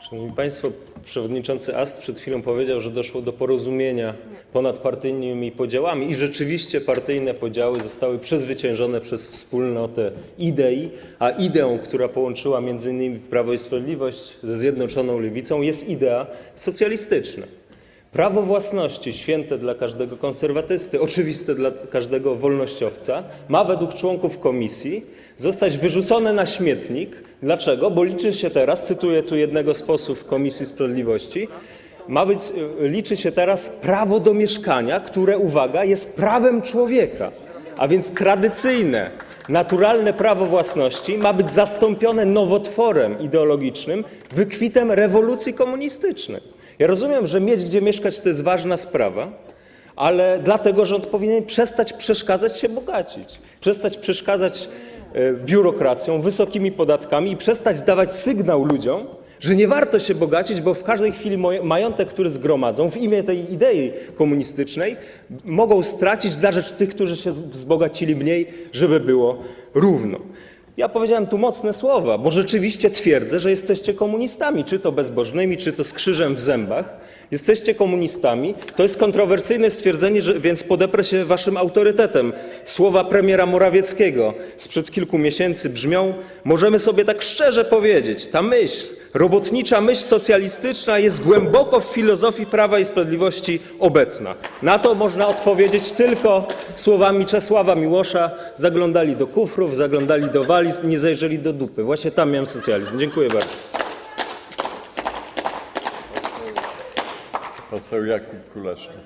Szanowni Państwo, przewodniczący Ast przed chwilą powiedział, że doszło do porozumienia ponad partyjnymi podziałami i rzeczywiście partyjne podziały zostały przezwyciężone przez wspólnotę idei, a ideą, która połączyła m.in. Prawo i Sprawiedliwość ze Zjednoczoną Lewicą jest idea socjalistyczna. Prawo własności, święte dla każdego konserwatysty, oczywiste dla każdego wolnościowca, ma według członków komisji zostać wyrzucone na śmietnik. Dlaczego? Bo liczy się teraz, cytuję tu jednego z posłów Komisji Sprawiedliwości, ma być, y, liczy się teraz prawo do mieszkania, które, uwaga, jest prawem człowieka. A więc tradycyjne, naturalne prawo własności ma być zastąpione nowotworem ideologicznym, wykwitem rewolucji komunistycznej. Ja rozumiem, że mieć gdzie mieszkać to jest ważna sprawa, ale dlatego rząd powinien przestać przeszkadzać się bogacić, przestać przeszkadzać e, biurokracją, wysokimi podatkami i przestać dawać sygnał ludziom, że nie warto się bogacić, bo w każdej chwili majątek, który zgromadzą w imię tej idei komunistycznej, mogą stracić dla rzecz tych, którzy się wzbogacili mniej, żeby było równo. Ja powiedziałem tu mocne słowa, bo rzeczywiście twierdzę, że jesteście komunistami, czy to bezbożnymi, czy to z krzyżem w zębach. Jesteście komunistami. To jest kontrowersyjne stwierdzenie, że, więc podeprę się waszym autorytetem. Słowa premiera Morawieckiego sprzed kilku miesięcy brzmią: Możemy sobie tak szczerze powiedzieć, ta myśl, robotnicza myśl socjalistyczna jest głęboko w filozofii Prawa i Sprawiedliwości obecna. Na to można odpowiedzieć tylko słowami Czesława Miłosza: zaglądali do kufrów, zaglądali do waliz, nie zajrzeli do dupy. Właśnie tam miałem socjalizm. Dziękuję bardzo. Poseł Jakub Kulesznik.